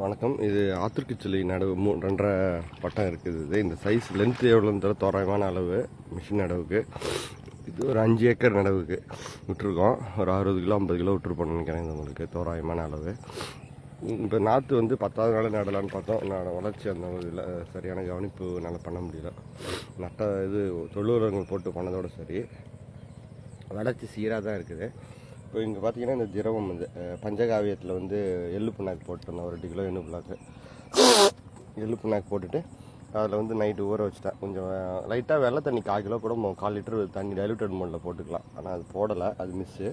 வணக்கம். இது ஆத்திருக்குச்சலி நடவு மூ ரெண்டரை பட்டம் இருக்குது இது. இந்த சைஸ் லென்த் எவ்வளோன்னு தெரியல. தோராயமான அளவு. மிஷின் நடவுக்கு. இது ஒரு அஞ்சு ஏக்கர் நடவுக்கு விட்டுருக்கோம். ஒரு அறுபது கிலோ ஐம்பது கிலோ விட்டுருப்போம்னு நினைக்கிறேன் இது உங்களுக்கு. தோராயமான அளவு. இப்போ நாற்று வந்து பத்தாவது நாள் நடலான்னு பார்த்தோம். நான் வளர்ச்சி அந்த இதில் சரியான கவனிப்பு என்னால் பண்ண முடியல. நட்ட இது தொழுவுரங்கள் போட்டு பண்ணதோட சரி. வளர்ச்சி சீராக தான் இருக்குது. இப்போ இங்கே பார்த்தீங்கன்னா இந்த திரவம் வந்து பஞ்சகாவியத்தில் வந்து எள்ளு புண்ணாக்கு போட்டிருந்தேன். ஒரு ரெண்டு கிலோ எண்ணு புண்ணாக்கு. எள்ளு புண்ணாக்கு போட்டுட்டு அதில் வந்து நைட்டு ஊற வச்சுட்டேன். கொஞ்சம் லைட்டாக வெள்ளை தண்ணி கால் கிலோ கூட கால் லிட்டர் தண்ணி டைலூட்டட் மோடில் போட்டுக்கலாம். ஆனால் அது போடலை அது மிஸ்ஸு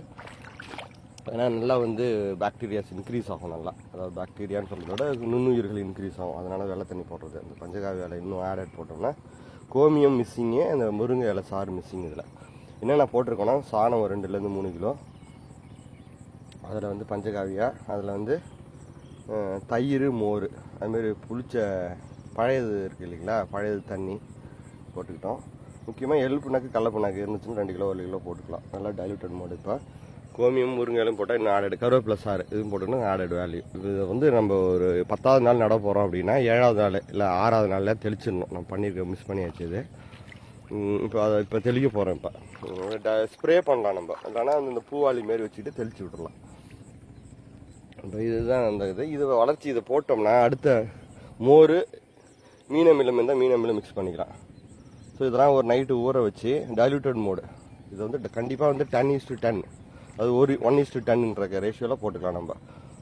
ஏன்னா நல்லா வந்து பாக்டீரியாஸ் இன்க்ரீஸ் ஆகும் நல்லா. அதாவது பாக்டீரியான்னு சொல்கிறத விட நுண்ணுயிர்கள் இன்க்ரீஸ் ஆகும். அதனால் வெள்ளை தண்ணி போடுறது. அந்த பஞ்சகாவிய இலை இன்னும் ஆட் போட்டோம்னா கோமியம் மிஸ்ஸிங்கு அந்த முருங்கை இலை சாறு மிஸ்ஸிங் இதில். என்னென்ன போட்டிருக்கோன்னா சாணம் ஒரு ரெண்டுலேருந்து மூணு கிலோ அதில் வந்து பஞ்சகாவியா அதில் வந்து தயிர் மோர். அதுமாரி புளிச்ச பழையது இருக்குது இல்லைங்களா? பழையது தண்ணி போட்டுக்கிட்டோம். முக்கியமாக எள் புண்ணாக்கு கடல புண்ணாக்கு இருந்துச்சுன்னா ரெண்டு கிலோ ஒரு கிலோ போட்டுக்கலாம். நல்லா டைலூட்டட் மோடு இப்போ. கோமியம் முருங்கையிலும் போட்டால் இன்னும் ஆடட் கருவேப்பிலை சாறு இதுவும் போட்டோம்னா ஆடட் வேல்யூ இது வந்து நம்ம ஒரு பத்தாவது நாள் நட போகிறோம் அப்படின்னா ஏழாவது நாள் இல்லை ஆறாவது நாளில் தெளிச்சிடணும். நம்ம பண்ணியிருக்க மிஸ் பண்ணியாச்சு இது. இப்போ அதை இப்போ தெளிக்க போகிறேன் இப்போ. ஸ்ப்ரே பண்ணலாம் நம்ம. இல்லைன்னா அந்த பூவாளி மாரி வச்சுட்டு தெளிச்சு விட்றலாம் இதுதான் அந்த இது. இது வளர்ச்சி இதை போட்டோம்னா அடுத்த மோர் மீனமில்லம் இருந்தால் மீனமில்லம் மிக்ஸ் பண்ணிக்கலாம். ஸோ இதெல்லாம் ஒரு நைட்டு ஊற வச்சு டைல்யூட்டட் மோடு. இது வந்து கண்டிப்பாக வந்து டென் இஸ் டு டென் அது ஒரு ஒன் இஸ் டு டென்ன்ற ரேஷியோவில் போட்டுக்கலாம் நம்ம.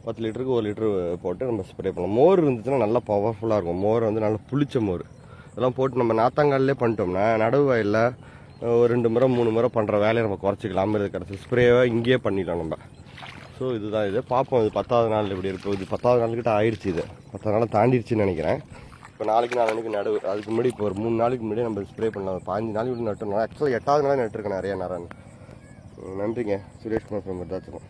பத்து லிட்டருக்கு ஒரு லிட்டரு போட்டு நம்ம ஸ்ப்ரே பண்ணலாம். மோர் இருந்துச்சுன்னா நல்லா பவர்ஃபுல்லாக இருக்கும். மோர் வந்து நல்லா புளிச்ச மோர். இதெல்லாம் போட்டு நம்ம நாத்தாங்காலே பண்ணிட்டோம்னா நடவு வயலில் ஒரு ரெண்டு முறை மூணு முறை பண்ணுற வேலையை நம்ம குறைச்சிக்கலாம். இது கிடச்சி ஸ்ப்ரேவை இங்கேயே பண்ணிடலாம் நம்ம. ஸோ இதுதான் இது. பார்ப்போம் இது பத்தாவது நாள் இப்படி இருக்கும் இது பத்தாவது நாள்கிட்ட ஆயிடுச்சு இது. பத்தாவது நாள் தாண்டிடுச்சுன்னு நினைக்கிறேன். இப்போ நாளைக்கு நாளைக்கு நடுவு அதுக்கு முன்னாடி இப்போ ஒரு மூணு நாளைக்கு முன்னாடி நம்ம ஸ்ப்ரே பண்ணலாம். பாஞ்சு நாளைக்கு முன்னாடி ஆக்சுவலாக எட்டாவது நாள் நட்டுருக்கேன் நிறைய நேரம். நன்றிங்க. சுரேஷ்குமார் ஃப்ரம் தாச்சுக்கோம்